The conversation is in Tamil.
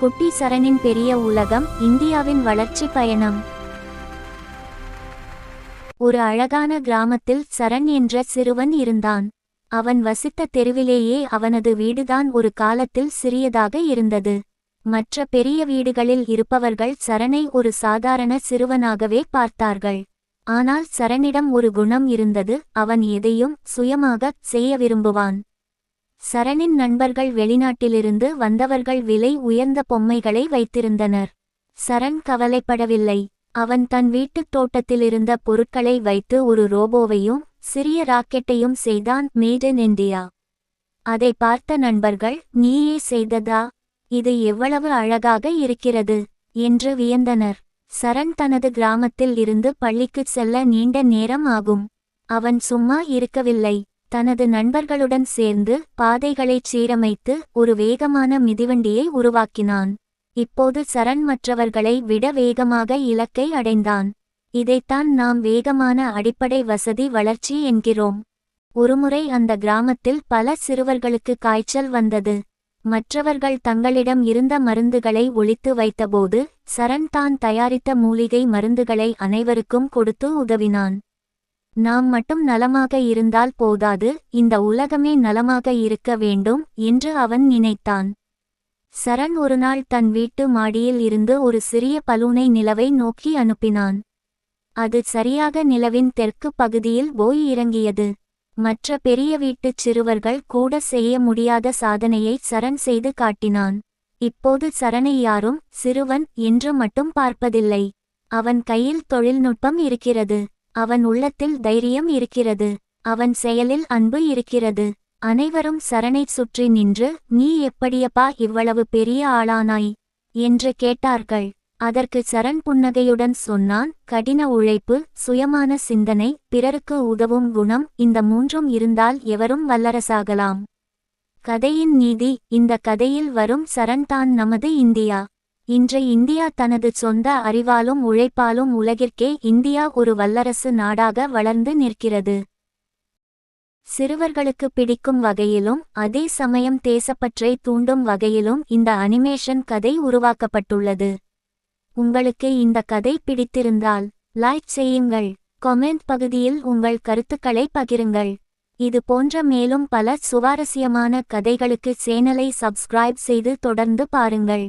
குட்டி சரணின் பெரிய உலகம் இந்தியாவின் வளர்ச்சி பயணம். ஒரு அழகான கிராமத்தில் சரண் என்ற சிறுவன் இருந்தான். அவன் வசித்த தெருவிலேயே அவனது வீடுதான் ஒரு காலத்தில் சிறியதாக இருந்தது. மற்ற பெரிய வீடுகளில் இருப்பவர்கள் சரணை ஒரு சாதாரண சிறுவனாகவே பார்த்தார்கள். ஆனால் சரணிடம் ஒரு குணம் இருந்தது அவன் எதையும் சுயமாகச் செய்ய விரும்புவான். சரணின் நண்பர்கள் வெளிநாட்டிலிருந்து வந்தவர்கள் விலை உயர்ந்த பொம்மைகளை வைத்திருந்தனர். சரண் கவலைப்படவில்லை. அவன் தன் வீட்டுத் தோட்டத்திலிருந்த பொருட்களை வைத்து ஒரு ரோபோவையும் சிறிய ராக்கெட்டையும் செய்தான் மேட் இன் இந்தியா அதை பார்த்த நண்பர்கள் நீயே செய்ததா? இது எவ்வளவு அழகாக இருக்கிறது என்று வியந்தனர். சரண் தனது கிராமத்தில் இருந்து பள்ளிக்குச் செல்ல நீண்ட நேரம் ஆகும். அவன் சும்மா இருக்கவில்லை. தனது நண்பர்களுடன் சேர்ந்து பாதைகளைச் சீரமைத்து ஒரு வேகமான மிதிவண்டியை உருவாக்கினான். இப்போது சரண் மற்றவர்களை விட வேகமாக இலக்கை அடைந்தான். இதைத்தான் நாம் வேகமான அடிப்படை வசதி வளர்ச்சி என்கிறோம். ஒருமுறை அந்த கிராமத்தில் பல சிறுவர்களுக்கு காய்ச்சல் வந்தது. மற்றவர்கள் தங்களிடம் இருந்த மருந்துகளை ஒழித்து வைத்தபோது சரண் தான் தயாரித்த மூலிகை மருந்துகளை அனைவருக்கும் கொடுத்து உதவினான். நாம் மட்டும் நலமாக இருந்தால் போதாது இந்த உலகமே நலமாக இருக்க வேண்டும் என்று அவன் நினைத்தான். சரண் ஒருநாள் தன் வீட்டு மாடியில் இருந்து ஒரு சிறிய பலூனை நிலவை நோக்கி அனுப்பினான். அது சரியாக நிலவின் தெற்கு பகுதியில் போய் இறங்கியது. மற்ற பெரிய வீட்டுச் சிறுவர்கள் கூட செய்ய முடியாத சாதனையை சரண் செய்து காட்டினான். இப்போது சரணை யாரும் சிறுவன் என்று மட்டும் பார்ப்பதில்லை. அவன் கையில் தொழில்நுட்பம் இருக்கிறது. அவன் உள்ளத்தில் தைரியம் இருக்கிறது. அவன் செயலில் அன்பு இருக்கிறது. அனைவரும் சரணைச் சுற்றி நின்று நீ எப்படியப்பா இவ்வளவு பெரிய ஆளானாய் என்று கேட்டார்கள். அதற்கு சரண் புன்னகையுடன் சொன்னான் கடின உழைப்பு சுயமான சிந்தனை பிறருக்கு உதவும் குணம் இந்த மூன்றும் இருந்தால் எவரும் வல்லரசாகலாம். கதையின் நீதி இந்த கதையில் வரும் சரண் தான் நமது இந்தியா. இன்று இந்தியா தனது சொந்த அறிவாலும் உழைப்பாலும் உலகிற்கே இந்தியா ஒரு வல்லரசு நாடாக வளர்ந்து நிற்கிறது. சிறுவர்களுக்கு பிடிக்கும் வகையிலும் அதே சமயம் தேசப்பற்றை தூண்டும் வகையிலும் இந்த அனிமேஷன் கதை உருவாக்கப்பட்டுள்ளது. உங்களுக்கு இந்த கதை பிடித்திருந்தால் லைக் செய்யுங்கள். கொமெண்ட் பகுதியில் உங்கள் கருத்துக்களை பகிருங்கள். இது போன்ற மேலும் பல சுவாரஸ்யமான கதைகளுக்கு சேனலை சப்ஸ்கிரைப் செய்து தொடர்ந்து பாருங்கள்.